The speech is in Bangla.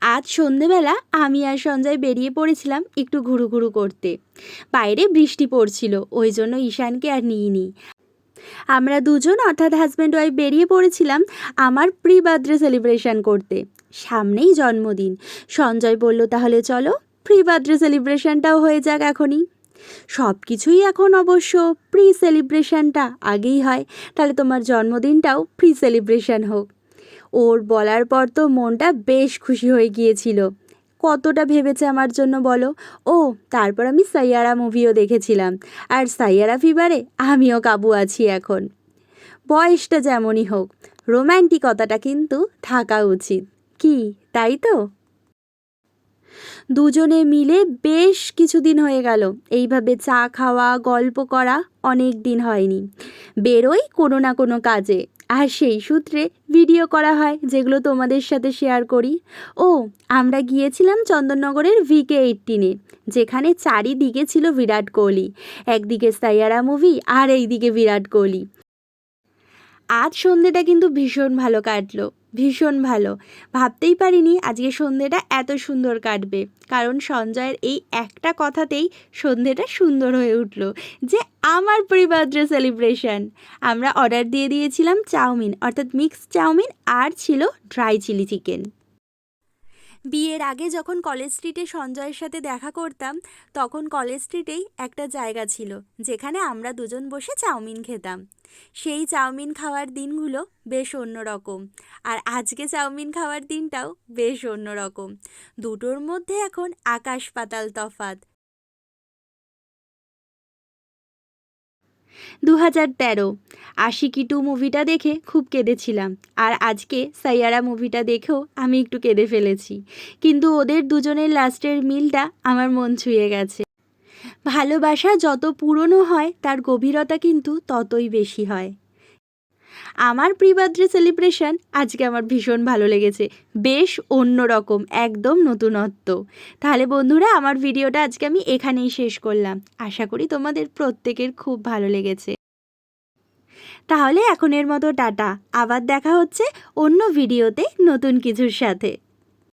আজ সন্ধেবেলা আমি আর সঞ্জয় বেরিয়ে পড়েছিলাম একটু ঘুরু ঘুরু করতে। বাইরে বৃষ্টি পড়ছিল, ওই জন্য ঈশানকে আর নিইনি। আমরা দুজন, অর্থাৎ হাজব্যান্ড ওয়াইফ বেরিয়ে পড়েছিলাম আমার প্রি বার্থডে সেলিব্রেশন করতে। সামনেই জন্মদিন। সঞ্জয় বলল, তাহলে চলো প্রি বার্থডে সেলিব্রেশনটাও হয়ে যাক এখনই। সব কিছুই এখন অবশ্য প্রি সেলিব্রেশনটা আগেই হয়। তাহলে তোমার জন্মদিনটাও প্রি সেলিব্রেশন হোক। ওর বলার পর তো মনটা বেশ খুশি হয়ে গিয়েছিল। কতটা ভেবেছে আমার জন্য বলো? ও, তারপর আমি সাইয়ারা মুভিও দেখেছিলাম। আর সাইয়ারা ফিভারে আমিও কাবু আছি এখন। বয়সটা যেমনই হোক রোম্যান্টিকতাটা কিন্তু থাকা উচিত। কি, তাই তো? দুজনে মিলে বেশ কিছুদিন হয়ে গেল। এইভাবে চা খাওয়া, গল্প করা অনেক দিন হয়নি। বেরোই কোনো না কোনো কাজে। আর সেই সূত্রে ভিডিও করা হয়, যেগুলো তোমাদের সাথে শেয়ার করি। ও, আমরা গিয়েছিলাম চন্দননগরের ভিকে এইটিনে যেখানে চারিদিকে ছিল বিরাট কোহলি। একদিকে সাইয়ারা মুভি আর এইদিকে বিরাট কোহলি। আজ সন্ধেটা কিন্তু ভীষণ ভালো কাটলো, ভীষণ ভালো। ভাবতেই পারিনি আজকে সন্ধেটা এত সুন্দর কাটবে, কারণ সঞ্জয়ের এই একটা কথাতেই সন্ধেটা সুন্দর হয়ে উঠল, যে আমার প্রি বার্থডে সেলিব্রেশন আমরা অর্ডার দিয়ে দিয়েছিলাম চাউমিন, অর্থাৎ মিক্সড চাউমিন আর ছিল ড্রাই চিলি চিকেন বিয়ের আগে যখন কলেজ স্ট্রিটে সঞ্জয়ের সাথে দেখা করতাম, তখন কলেজ স্ট্রিটেই একটা জায়গা ছিল, যেখানে আমরা দুজন বসে চাউমিন খেতাম। সেই চাউমিন খাওয়ার দিনগুলো বেশ অন্যরকম, আর আজকে চাউমিন খাওয়ার দিনটাও বেশ অন্যরকম। দুটোর মধ্যে এখন আকাশ পাতাল তফাত দু হাজার তেরো। আশিকি টু মুভিটা দেখে খুব কেঁদেছিলাম। আর আজকে সাইয়ারা মুভিটা দেখেও আমি একটু কেঁদে ফেলেছি। কিন্তু ওদের দুজনের লাস্টের মিলটা আমার মন ছুঁয়ে গেছে। ভালোবাসা যত পুরনো হয়, তার গভীরতা কিন্তু ততই বেশি হয়। আমার প্রি বার্থডে সেলিব্রেশন আজকে আমার ভীষণ ভালো লেগেছে। বেশ অন্য রকম একদম নতুনত্ব। তাহলে বন্ধুরা, আমার ভিডিওটা আজকে আমি এখানেই শেষ করলাম। আশা করি তোমাদের প্রত্যেকের খুব ভালো লেগেছে। তাহলে এখনের মতো টাটা। আবার দেখা হচ্ছে অন্য ভিডিওতে নতুন কিছুর সাথে।